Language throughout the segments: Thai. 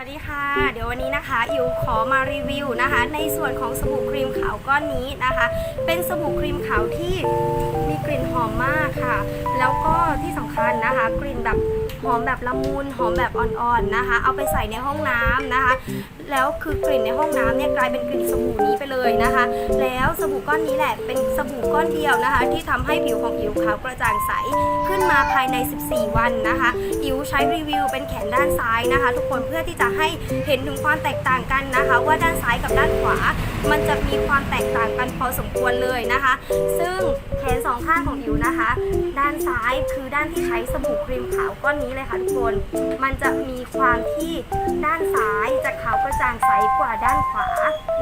วัสดีค่ะ เดี๋ยววันนี้นะคะอิวขอมารีวิวนะคะ ในส่วนของสบู่ครีมขาวก้อนนี้นะคะ เป็นสบู่ครีมขาวที่มีกลิ่นหอมมากค่ะ แล้วก็ที่สำคัญนะคะ กลิ่นแบบ หอมแบบละมุนหอมแบบอ่อนๆนะคะ เอาไปใส่ในห้องน้ำนะคะ แล้วคือกลิ่นในห้องน้ำเนี่ยกลายเป็นกลิ่นสบู่นี้ไปเลยนะคะ แล้วสบู่ก้อนนี้แหละเป็นสบู่ก้อนเดียวนะคะ ที่ทำให้ผิวของอิวขาวกระจ่างใสขึ้นมาภายใน 14 วันนะคะอิวใช้รีวิวเป็นแขนด้านซ้ายนะคะ ทุกคนเพื่อที่จะให้เห็นถึงความแตกต่างกันนะคะ ว่าด้านซ้ายกับด้านขวา มันจะมีความแตกต่างกันพอสมควรเลยนะคะ ซึ่งแขนสองข้างของอิวนะคะ ด้านซ้ายคือด้านที่ใช้สบู่ครีมขาวก้อนนี้เลยค่ะทุกคน มันจะมีความที่ด้านซ้ายจะขาวกระจ่างใสกว่าด้านขวา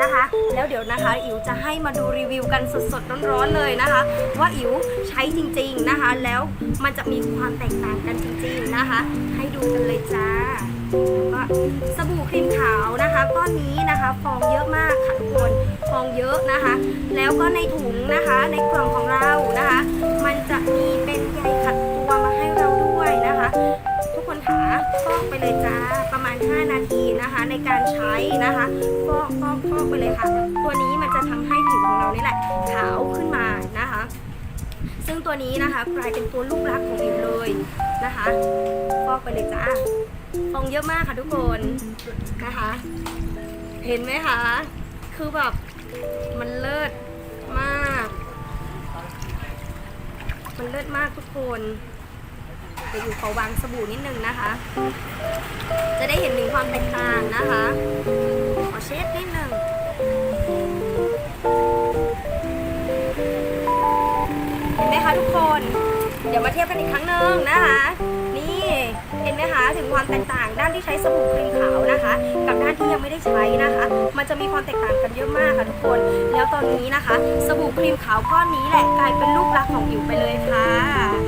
นะคะ แล้วเดี๋ยวนะคะ อิ๋วจะให้มาดูรีวิวกันสดๆร้อนๆเลยนะคะ ว่าอิ๋วใช้จริงๆนะคะ แล้วมันจะมีความแตกต่างกันจริงๆนะคะ ให้ดูกันเลยจ้าแล้วก็สบู่ครีมขาวนะคะก้อนนี้นะคะฟองเยอะมากค่ะทุกคนฟองเยอะนะคะ แล้วก็ในถุงนะคะในกล่องของเรา ฟอกไปเลยจ้าประมาณ 5 นาทีนะคะ ในการใช้นะคะ ฟอกฟอกฟอกไปเลยค่ะ ตัวนี้มันจะทำให้ผิวของเรานี่แหละขาวขึ้นมานะคะ ซึ่งตัวนี้นะคะกลายเป็นตัวลูกรักของอิวเลยนะคะ ฟอกไปเลยจ้าฟองเยอะมากค่ะทุกคนนะคะ เห็นไหมคะคือแบบมันเลิศมาก มันเลิศมากทุกคน เดี๋ยวอยู่ขอวางสบู่นิดนึงนะคะ จะได้เห็นถึงความแตกต่างนะคะ ขอเช็ดนิดนึงเห็นไหมคะทุกคน เดี๋ยวมาเทียบกันอีกครั้งหนึ่งนะคะ นี่เห็นไหมคะถึงความแตกต่างด้านที่ใช้สบู่ครีมขาวนะคะ กับด้านที่ยังไม่ได้ใช้นะคะ มันจะมีความแตกต่างกันเยอะมากค่ะทุกคน แล้วตอนนี้นะคะ สบู่ครีมขาวก้อนนี้แหละกลายเป็นลูกรักของอิ๋วไปเลยค่ะ